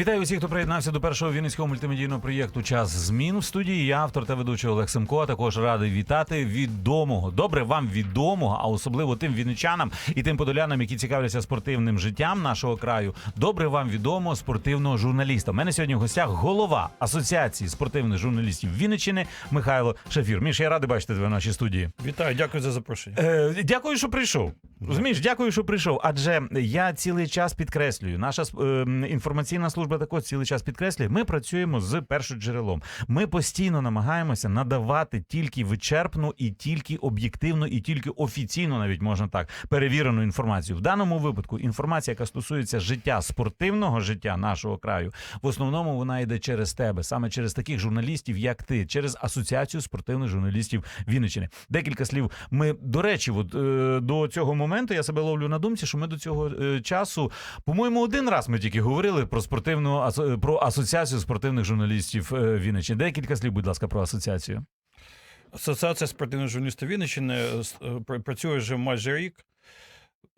Вітаю усіх, хто приєднався до першого вінницького мультимедійного проєкту Час змін в студії. Я автор та ведучий Олег Семко. а Також радий вітати відомого. Добре вам відомого, а особливо тим вінничанам і тим подолянам, які цікавляться спортивним життям нашого краю. Добре вам відомого спортивного журналіста. У мене сьогодні в гостях голова асоціації спортивних журналістів Вінниччини Михайло Шафір. Міш, я радий бачити тебе в нашій студії. Вітаю, дякую за запрошення. Е, дякую, що прийшов. Розумієш, дякую, що прийшов. Адже я цілий час підкреслюю, наша е, інформаційна служба також цілий час підкреслює. Ми працюємо з першоджерелом. Ми постійно намагаємося надавати тільки вичерпну і тільки об'єктивну, і тільки офіційно, навіть можна так, перевірену інформацію. В даному випадку інформація, яка стосується життя спортивного життя нашого краю, в основному вона йде через тебе, саме через таких журналістів, як ти, через асоціацію спортивних журналістів Вінниччини. Декілька слів. Ми до речі, от е, до цього моменту я себе ловлю на думці, що ми до цього е, часу, по-моєму, один раз ми тільки говорили про спортивну про асоціацію спортивних журналістів е, Вінниччини. Декілька слів, будь ласка, про асоціацію. Асоціація спортивних журналістів е, е, пр- працює вже майже рік.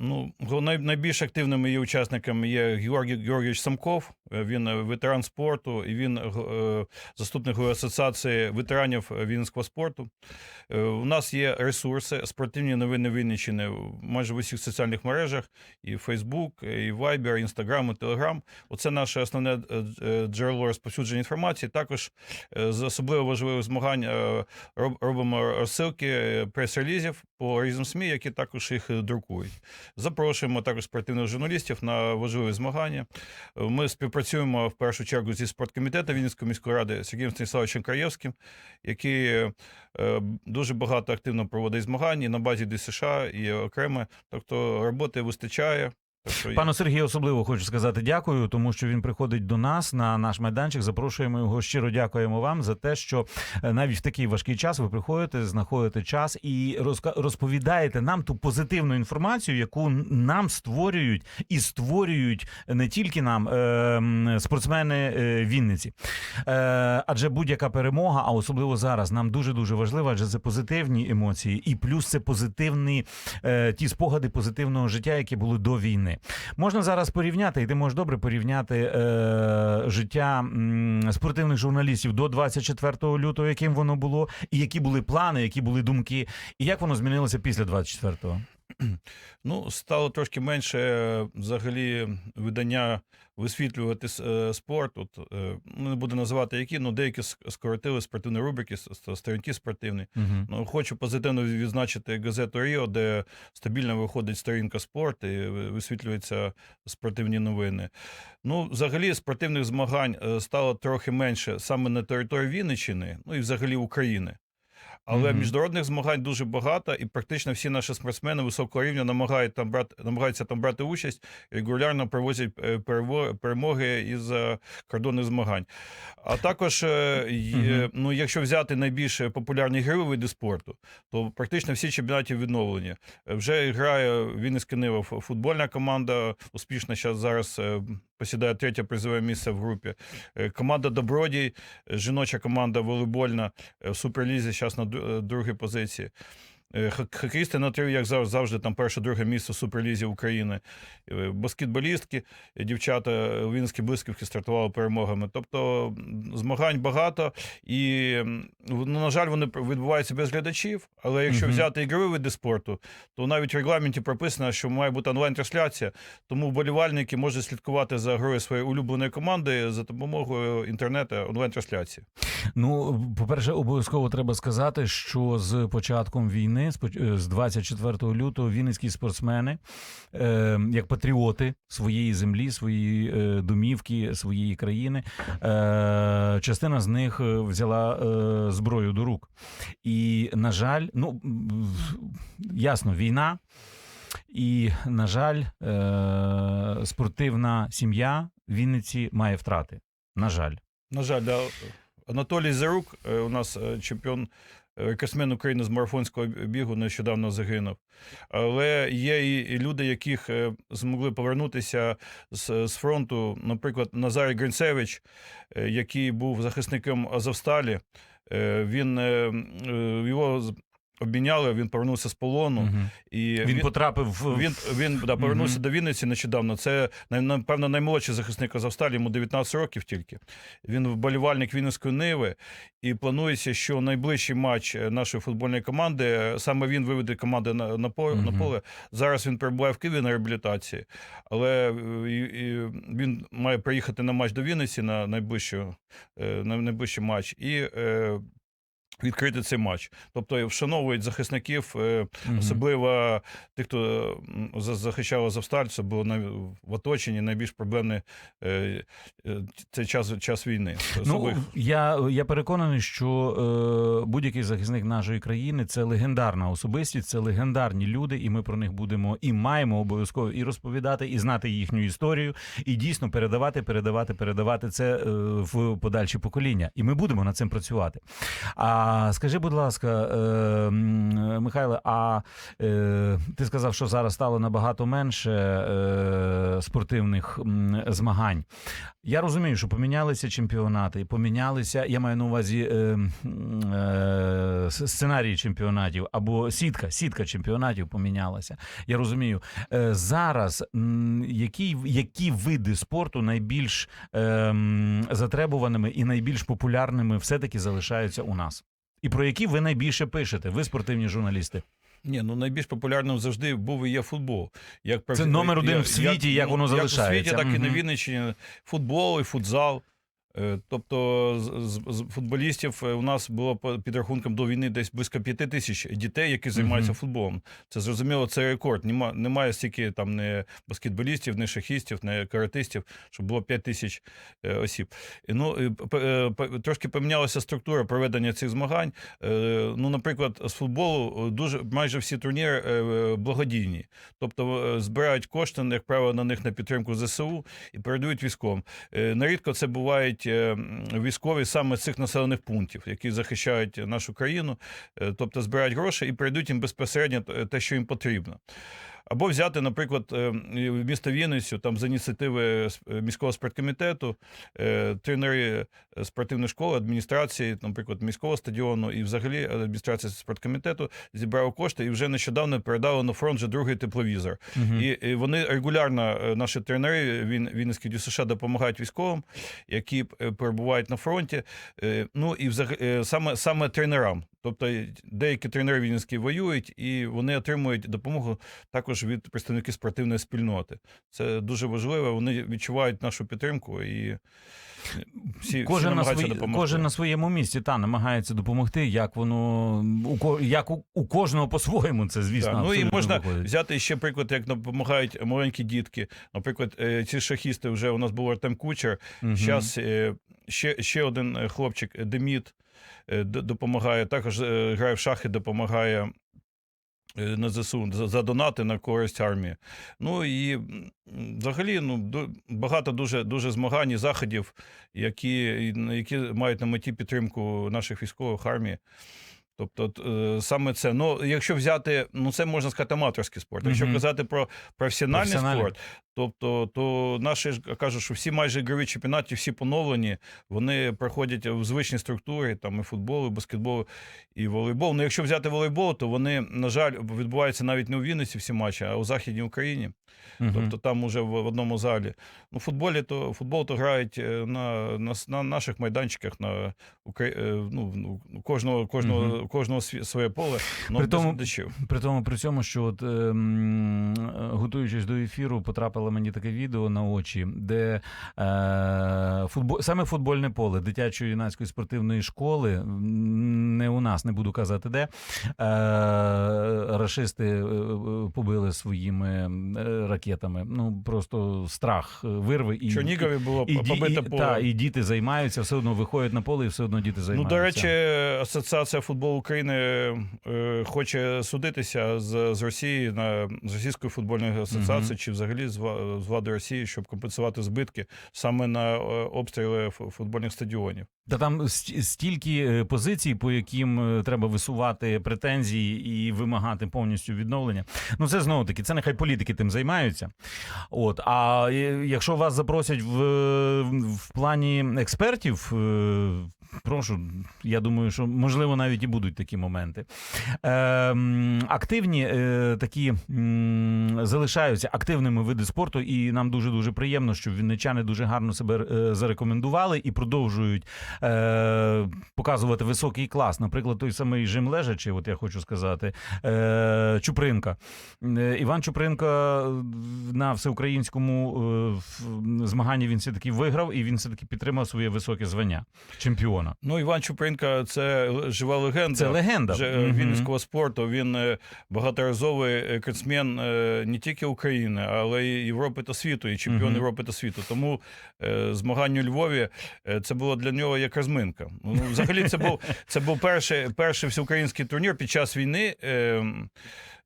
Ну, найбільш активними її учасниками є Георгій Георгійович Самков. Е, Він е, ветеран спорту і він е, заступник асоціації ветеранів вінницького спорту. У нас є ресурси, спортивні новини Вінниччини майже в усіх соціальних мережах: і Facebook, і Viber, і Instagram, і Telegram. Оце наше основне джерело розповсюдження інформації. Також з особливо важливих змагань робимо розсилки прес-релізів по різним СМІ, які також їх друкують. Запрошуємо також спортивних журналістів на важливі змагання. Ми співпрацюємо в першу чергу зі спорткомітетом Вінницької міської ради Сергієм Станіславовичем Краєвським, який е, дуже багато активно проводить змагань і на базі ДСШ і окремо. Тобто роботи вистачає. Пану Сергію особливо хочу сказати дякую, тому що він приходить до нас на наш майданчик. Запрошуємо його. Щиро дякуємо вам за те, що е, навіть в такий важкий час ви приходите, знаходите час і розповідаєте нам ту позитивну інформацію, яку нам створюють і створюють не тільки нам е, спортсмени е, Вінниці. Адже будь-яка перемога, а особливо зараз, нам дуже дуже важлива, адже це позитивні емоції, і плюс це позитивні ті спогади позитивного життя, які були до війни. Можна зараз порівняти, і ти можеш добре порівняти е, життя спортивних журналістів до 24 лютого, яким воно було, і які були плани, які були думки, і як воно змінилося після 24-го. Ну, стало трошки менше е, взагалі видання висвітлювати е, спорт. От, е, ну, не буду називати які, але деякі скоротили спортивні рубрики, сторінки спортивні. Угу. Ну, хочу позитивно відзначити газету Ріо, де стабільно виходить сторінка спорт і висвітлюються спортивні новини. Ну, взагалі, спортивних змагань стало трохи менше саме на території Вінниччини, ну і взагалі України. Але Мгм. міжнародних змагань дуже багато, і практично всі наші спортсмени високого рівня намагають там брати, намагаються там брати участь і регулярно привозять е, перемоги із е, кордонних змагань. А також, є- Мгм. ну, якщо взяти найбільш популярні ігрові види спорту, то практично всі чемпіонати відновлені. Вже грає Вінницька Нива футбольна команда, успішно зараз посідає третє призове місце в групі. Е, Команда Добродій, е, жіноча команда волейбольна е, в Суперлізі зараз на другій позиції. Е, Хокеїсти на три, як завжди, там перше-друге місце в Суперлізі України. Е, Баскетболістки, е, дівчата Вінницькі блискавки стартували перемогами. Тобто змагань багато, і, ну, на жаль, вони відбуваються без глядачів. Але якщо взяти ігрові види спорту, то навіть в регламенті прописано, що має бути онлайн-трансляція, тому вболівальники можуть слідкувати за грою своєї улюбленої команди за допомогою інтернету онлайн-трансляції. Ну, по-перше, обов'язково треба сказати, що з початком війни, е, з 24 лютого, вінницькі спортсмени, е, як патріоти своєї землі, своєї е, домівки, своєї країни, е, частина з них е, взяла е, зброю до рук. І, на жаль, ну ясно, війна. І, на жаль, е, спортивна сім'я Вінниці має втрати. На жаль. На жаль, да. Анатолій Зарук, е, у нас е, чемпіон рекордсмен України з марафонського бігу нещодавно загинув. Але є і, люди, яких е, змогли повернутися з, з фронту. Наприклад, Назарій Гринцевич, е, який був захисником Азовсталі. Е, Він е, е, його обміняли, він повернувся з полону. Мгм. І Він потрапив в він, він да, повернувся Мгм. до Вінниці нещодавно. Це, напевно, наймолодший захисник Азовсталі, йому 19 років тільки. Він вболівальник Вінницької Ниви. І планується, що найближчий матч е, нашої футбольної команди, е, саме він виведе команду на, на, поле, на поле. Зараз він перебуває в Києві на реабілітації, але е, і, і він має приїхати на матч до Вінниці на найближчу, на найближчий матч. І Відкрити цей матч, тобто вшановують захисників, е, особливо тих, хто за- захищав Азовсталь, це було в оточенні найбільш проблемний е, цей час, час війни. Ну, я, я переконаний, що е, будь-який захисник нашої країни це легендарна особистість, це легендарні люди, і ми про них будемо і маємо обов'язково і розповідати, і знати їхню історію, і дійсно передавати, передавати, передавати це в подальші покоління. І ми будемо над цим працювати. А скажи, будь ласка, е, Михайле, а е, ти сказав, що зараз стало набагато менше е, спортивних змагань. Я розумію, що помінялися чемпіонати, помінялися. Я маю на увазі е, е, сценарії чемпіонатів або сітка, сітка чемпіонатів помінялася. Я розумію. Е, зараз які, які види спорту найбільш е, затребуваними і найбільш популярними все-таки залишаються у нас? І про які ви найбільше пишете? Ви спортивні журналісти? Ні, ну найбільш популярним завжди був і є футбол. Як Це номер один в світі, як воно Як у світі, так і на Вінниччині. Футбол і футзал. Е, Тобто з, футболістів е, у нас було по підрахункам до війни десь близько п'яти тисяч дітей, які займаються Мгм. футболом. Це зрозуміло, це рекорд. Нема, немає стільки там не баскетболістів, не шахістів, не каратистів, щоб було 5 тисяч е, осіб. І, ну, і п- п- трошки помінялася структура проведення цих змагань. Е, Ну, наприклад, з футболу дуже майже всі турніри е, благодійні. Тобто е, збирають кошти, як правило, на них на підтримку ЗСУ і передають військовим. Е, Нарідко це бувають е, військові саме з цих населених пунктів, які захищають нашу країну, Е, тобто збирають гроші і прийдуть їм безпосередньо те, що їм потрібно. Або взяти, наприклад, е, місто Вінницю, там з ініціативи е, міського спорткомітету, е, тренери е, спортивної школи, адміністрації, наприклад, міського стадіону і взагалі адміністрація спорткомітету зібрали кошти і вже нещодавно передали на фронт вже другий тепловізор. Мгм. І, і вони регулярно, е, наші тренери він, Вінницький ДЮСШ допомагають військовим, які е, перебувають на фронті. Е, Ну і взагалі е, саме, саме тренерам. Тобто е, деякі тренери Вінницькі воюють, і вони отримують допомогу також від представників спортивної спільноти. Це дуже важливо. Вони відчувають нашу підтримку і е, всі, всі Кожен на, свої, допомогти. кожен на своєму місці та намагається допомогти, як воно у ко- як у, у кожного по-своєму. Це звісно. Так, ну і можна виходить. взяти ще приклад, як допомагають маленькі дітки. Наприклад, е, ці шахісти вже у нас був Артем Кучер. Зараз ще, ще один е, хлопчик е, Деміт е, допомагає. Також е, грає в шахи, допомагає. е, На ЗСУ за, за донати на користь армії. Ну і взагалі ну, багато дуже, дуже змагань і заходів, які, які мають на меті підтримку наших військових армії. Тобто, е, саме це. Ну, якщо взяти, ну це можна сказати аматорський спорт. Якщо казати про професіональний Професіональний. спорт, тобто, то наші ж кажуть, що всі майже ігрові чемпіонати, всі поновлені, вони проходять в звичній структурі, там і футбол, і баскетбол, і волейбол. Ну, якщо взяти волейбол, то вони, на жаль, відбуваються навіть не у Вінниці всі матчі, а у Західній Україні. Мгм. Тобто там уже в, в одному залі. Ну, футболі то футбол то грають е, на, на, на наших майданчиках, на е, ну, ну, кожного, кожного, Мгм. кожного своє поле, При тому-. При тому, при цьому, що от, ем, е, готуючись до ефіру, потрапило мені таке відео на очі, де е, футбол, саме футбольне поле дитячої юнацької спортивної школи, не у нас, не буду казати де, е, рашисти е, е, побили своїми е, ракетами. Ну просто страх вирви і В було і, побите і, поле. та, і діти займаються, все одно виходять на поле, і все одно діти Ну, до речі, Асоціація футболу України е, хоче судитися з, з Росії на з Російською футбольною асоціацією Мгм. чи взагалі з, з влади Росії, щоб компенсувати збитки саме на е, обстріли фу- футбольних стадіонів. Та там стільки е, позицій, по яким е, треба висувати претензії і вимагати повністю відновлення. Ну це знову таки, це нехай політики тим займаються. От а е, якщо вас запросять в, в плані експертів. Прошу, я думаю, що можливо навіть і будуть такі моменти. Е, активні такі залишаються активними види спорту, і нам дуже дуже приємно, що вінничани дуже гарно себе зарекомендували і продовжують е, показувати високий клас. Наприклад, той самий жим лежачий, от я хочу сказати, е, Чупринка. Е, Іван Чупринка на всеукраїнському е, змаганні він все таки виграв, і він все таки підтримав своє високе звання чемпіона. Ну, Іван Чупринка це жива легенда. Це легенда. Е, Вінницького спорту. Він е, багаторазовий е, е, не тільки України, але й Європи та світу, і чемпіон. Європи та світу. Тому змагання у Львові це було для нього як розминка. Ну, взагалі, це був це був перший, перший всеукраїнський турнір під час війни. Е,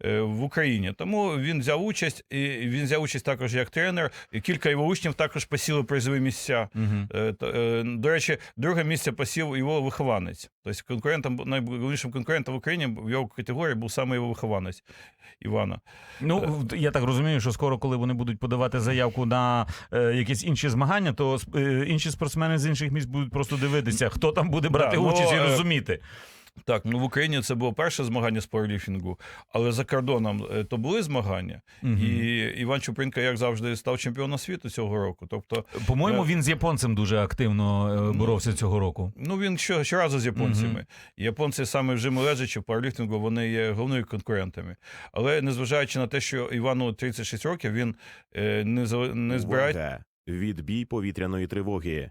е, В Україні тому він взяв участь, і він взяв участь також як тренер. І кілька його учнів також посіли призові місця. Угу. Е, е, До речі, друге місце посів його вихованець. Тобто конкурентом найголовнішим конкурентом в Україні в його категорії був саме його вихованець Івана. Ну я так розумію, що скоро, коли вони будуть подавати заявку на е, якісь інші змагання, то е, інші спортсмени з інших місць будуть просто дивитися, хто там буде брати Да, ну, участь і е, розуміти. Так, ну в Україні це було перше змагання з пауерліфтингу, але за кордоном е, то були змагання, Мгм. і Іван Чупринка, як завжди, став чемпіоном світу цього року. Тобто, По-моєму, е, він з японцем дуже активно е, боровся цього року. ну він що, щоразу з японцями. Японці саме в жиму лежачі в пауерліфтингу, вони є головними конкурентами. Але незважаючи на те, що Івану 36 років, він е, не, не збирає! Відбій повітряної тривоги.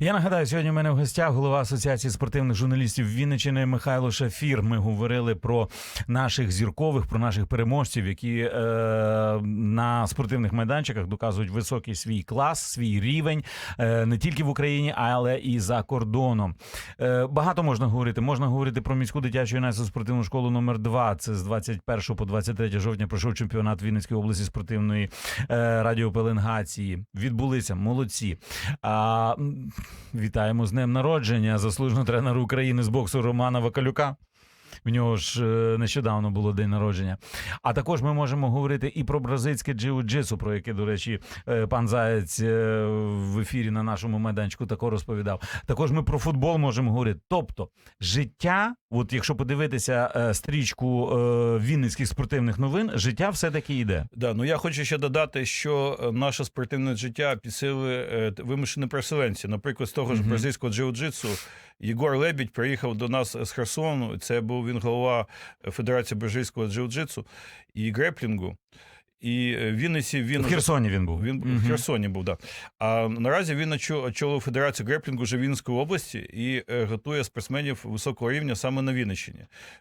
Я нагадаю, сьогодні у мене в гостях голова Асоціації спортивних журналістів Вінничини Михайло Шафір. Ми говорили про наших зіркових, про наших переможців, які е, на спортивних майданчиках доказують високий свій клас, свій рівень е, не тільки в Україні, але і за кордоном. Е, багато можна говорити. Можна говорити про міську дитячу юнацьку спортивну школу номер 2 Це з 21 по 23 жовтня пройшов чемпіонат Вінницької області спортивної е, радіопеленгації. Відбулися молодці. А, вітаємо з днем народження заслуженого тренера України з боксу Романа Вакалюка. В нього ж е, нещодавно було день народження. А також ми можемо говорити і про бразильське джиу-джитсу, про яке, до речі, е, пан Заєць е, в ефірі на нашому майданчику також розповідав. Також ми про футбол можемо говорити. Тобто, життя, от якщо подивитися стрічку вінницьких спортивних новин, життя все-таки йде. Да, ну я хочу ще додати, що наше спортивне життя підсили вимушені переселенці. Наприклад, з того ж бразильського джиу-джитсу Єгор Лебідь приїхав до нас з Херсону. Це був він голова Федерації бразильського джиу-джитсу і греплінгу. І е, в Вінниці він В Херсоні він був. Він Мгм. в Херсоні був, да. А наразі він очо- очолив Федерацію греплінгу Живінської області і е, готує спортсменів високого рівня саме на Вінниччині.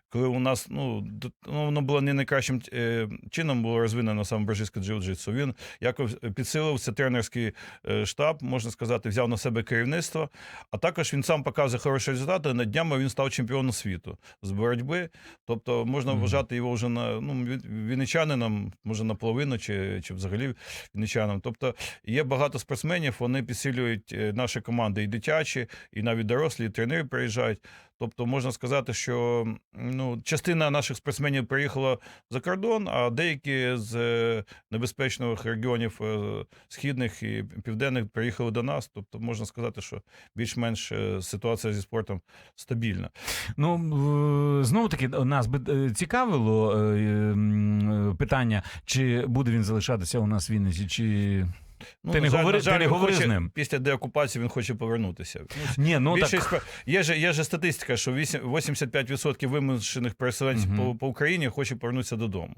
Коли у нас ну, ну воно було не найкращим е, чином було розвинено саме бразильське джиу-джитсу. Він якось підсилив це тренерський штаб, можна сказати, взяв на себе керівництво. А також він сам показує хороші результати. На днями він став чемпіоном світу з боротьби. Тобто можна вважати його вже на ну, він- вінничанином, може наполовину, чи, чи взагалі вінничанам. Тобто є багато спортсменів, вони підсилюють е, наші команди і дитячі, і навіть дорослі, і тренери приїжджають. Тобто можна сказати, що ну, частина наших спортсменів приїхала за кордон, а деякі з е, небезпечних регіонів е, східних і південних приїхали до нас. Тобто можна сказати, що більш-менш е, ситуація зі спортом стабільна. Ну знову таки нас би цікавило питання, чи буде він залишатися у нас в Вінниці, чи Ну, Ти не жаль, говори- жаль, ти не говори з ним? Після деокупації він хоче повернутися. Ну, ні, ну Більшість так. є же є же статистика, що 85% вимушених переселенців Мгм. по, по Україні хоче повернутися додому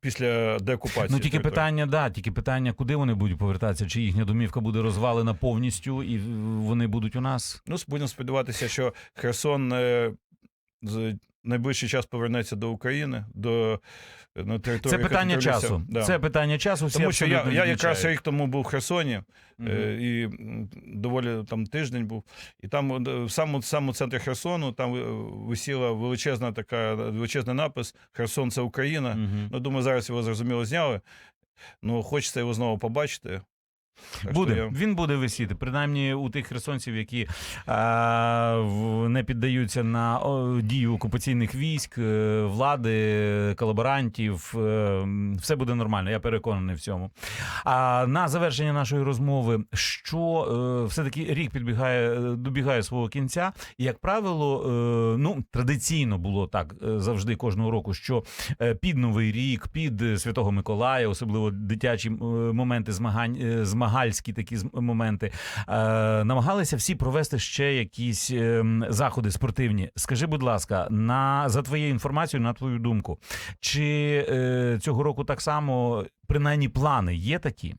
після деокупації. Ну тільки питання, да, тільки питання, куди вони будуть повертатися, чи їхня домівка буде розвалена повністю, і вони будуть у нас. Ну, будемо сподіватися, що Херсон е, з найближчий час повернеться до України, до на території. Це питання часу. Да. Це питання часу. Всі Тому що я, я якраз рік тому був в Херсоні, е, і доволі там тиждень був. І там е, в самому, самому центрі Херсону там е, висіла величезна така величезний напис Херсон це Україна. Мгм. Ну, думаю, зараз його зрозуміло зняли. Ну, хочеться його знову побачити. Так Буде, я- він буде висіти, принаймні у тих херсонців, які в- не піддаються на дію окупаційних військ, е, влади, колаборантів. е, Все буде нормально, я переконаний в цьому. А на завершення нашої розмови, що е, все-таки рік підбігає, е, добігає свого кінця, і як правило, е, ну традиційно було так е, завжди кожного року, що е, під новий рік, під е, Святого Миколая, особливо дитячі е, моменти змагань, е, змагальські такі моменти, е, намагалися всі провести ще якісь е, заходи спортивні. Скажи, будь ласка, на за твоєю інформацією, на твою думку, чи е, цього року так само принаймні плани є такі?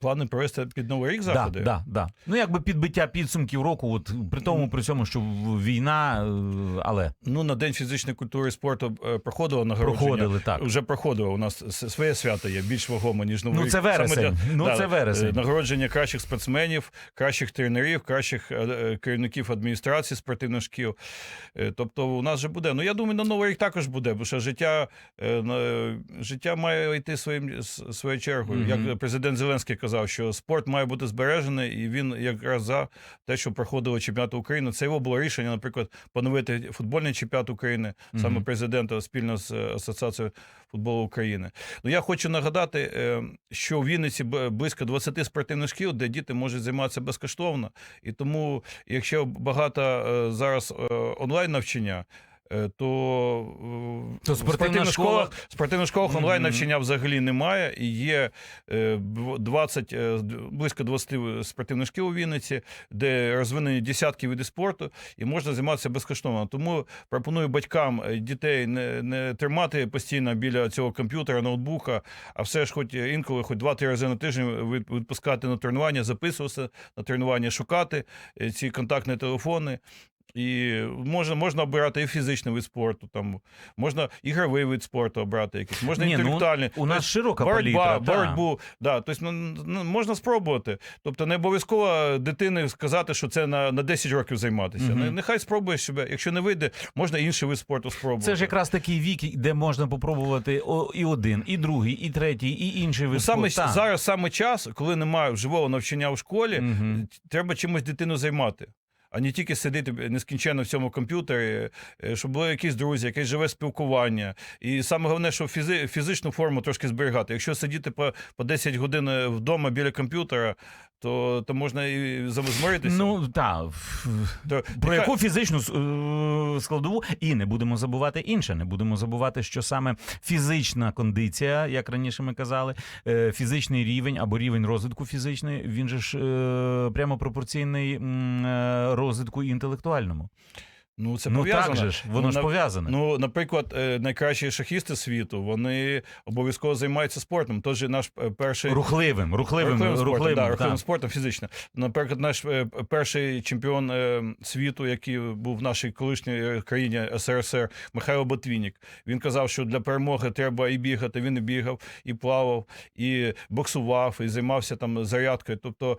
Плани провести під Новий рік заходи. Да, да, да. Ну якби підбиття підсумків року, от при тому, при цьому, що війна, е, але Ну, на День фізичної культури і спорту е, проходило нагородження. проходили так. Вже проходило. У нас своє свято є більш вагоме, ніж Новий Ну рік. це Саме вересень. для- Ну да, це е, вересень. Нагородження кращих спортсменів, кращих тренерів, кращих керівників адміністрації спортивних шкіл. Тобто у нас же буде. Ну я думаю, на новий рік також буде, бо що життя, життя має йти своїм своєю чергою. Мгм. Як президент Зеленський казав, що спорт має бути збережений, і він якраз за те, що проходило чемпіонат України. Це його було рішення, наприклад, поновити футбольний чемпіонат України, саме Мгм. президента спільно з е, Асоціацією футболу України. Ну я хочу нагадати, е, що в Вінниці близько 20 спортивних шкіл, де діти можуть займатися безкоштовно. І тому, якщо багато е, зараз онлайн навчання. Е, То, е, То спортивна спортивних школа- школах, спортивних школах онлайн навчання взагалі немає. І є е, б- 20, е, близько 20 спортивних шкіл у Вінниці, де розвинені десятки видів спорту, і можна займатися безкоштовно. Тому пропоную батькам дітей не, не тримати постійно біля цього комп'ютера, ноутбука, а все ж, хоч інколи, хоч 2-3 рази на тиждень від- відпускати на тренування, записуватися на тренування, шукати ці контактні телефони. І можна, можна обирати і фізичний вид спорту, там можна ігровий вид спорту обрати якийсь, можна Ні, ну, інтелектуальний. у нас Тобто широка боротьба, палітра. боротьбу. Да, тобто, ну, ну, можна спробувати. Тобто не обов'язково дитини сказати, що це на, на 10 років займатися. Не- Нехай спробує себе. Якщо не вийде, можна інший вид спорту спробувати. Це ж якраз такий вік, де можна попробувати і один, і другий, і третій, і інший Ну, вид саме спорту. Зараз саме час, коли немає живого навчання в школі, Мгм. треба чимось дитину займати. А не тільки сидіти нескінченно в цьому комп'ютері, е, щоб були якісь друзі, якесь живе спілкування. І саме головне, що фізи, фізичну форму трошки зберігати. Якщо сидіти по, по 10 годин е, вдома біля комп'ютера, то, то можна і зморитися. Ну так, То- про яку фізичну е, складову, і не будемо забувати інше. Не будемо забувати, що саме фізична кондиція, як раніше ми казали, е, фізичний рівень або рівень розвитку фізичний, він же ж е, прямо пропорційний е, розвитку інтелектуальному. Ну, це ну так же ж, воно Ну, ж пов'язане. Ну, наприклад, е, найкращі шахісти світу, вони обов'язково займаються спортом. Тож наш е, перший рухливим, рухливим, Рухливим спортом, рухливим, да, рухливим спортом фізично. Наприклад, наш е, перший чемпіон світу, який був в нашій колишній країні СРСР, Михайло Ботвінік. Він казав, що для перемоги треба і бігати. Він і бігав, і плавав, і боксував, і займався там зарядкою. Тобто,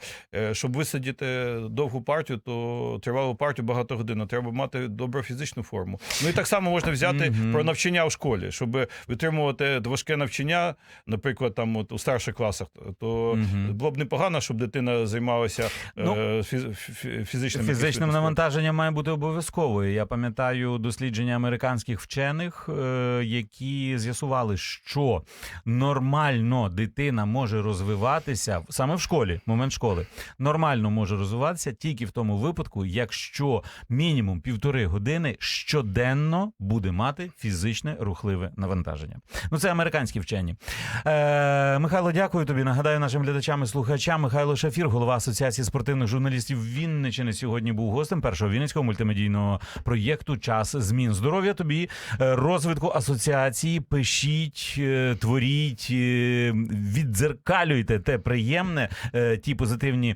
щоб висадити довгу партію, то тривалу партію багато годин. Треба мати добру фізичну форму. Ну і так само можна взяти Мгм. про навчання в школі, щоб витримувати важке навчання, наприклад, там от у старших класах, то Мгм. було б непогано, щоб дитина займалася Ну, е, фіз- фізичним Фізичним навантаженням має бути обов'язковою. Я пам'ятаю дослідження американських вчених, е, які з'ясували, що нормально дитина може розвиватися саме в школі, в момент школи, нормально може розвиватися тільки в тому випадку, якщо мінімум півтори години щоденно буде мати фізичне рухливе навантаження. Ну це американські вчені. Е, Михайло, дякую тобі. Нагадаю нашим глядачам і слухачам. Михайло Шафір, голова Асоціації спортивних журналістів Вінничини, сьогодні був гостем першого вінницького мультимедійного проєкту Час змін. Здоров'я тобі, е, розвитку асоціації. Пишіть, е, творіть, е, віддзеркалюйте те приємне, ті позитивні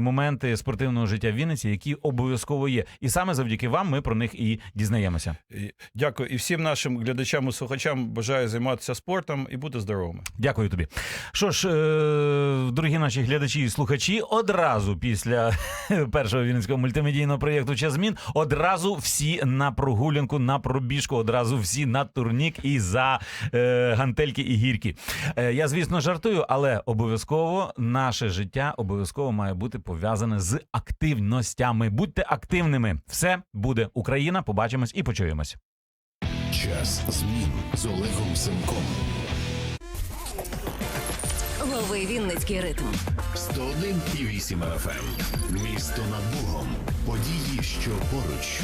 моменти спортивного життя в Вінниці, які обов'язково є. І саме завдяки вам ми про них і дізнаємося. Дякую. І всім нашим глядачам і слухачам бажаю займатися спортом і бути здоровими. Дякую тобі. Що ж, е, дорогі наші глядачі і слухачі, одразу після першого вінницького мультимедійного проєкту Час змін, одразу всі на прогулянку, на пробіжку, одразу всі на турнік і за е, гантельки і гірки. Е, я, звісно, жартую, але обов'язково наше життя обов'язково має бути пов'язане з активностями. Будьте активними. Все буде Україна. Побачимось і почуємось. Час змін з Олегом Семком. Новий Вінницький ритм. 101,8 FM. Місто над Богом. Події, що поруч.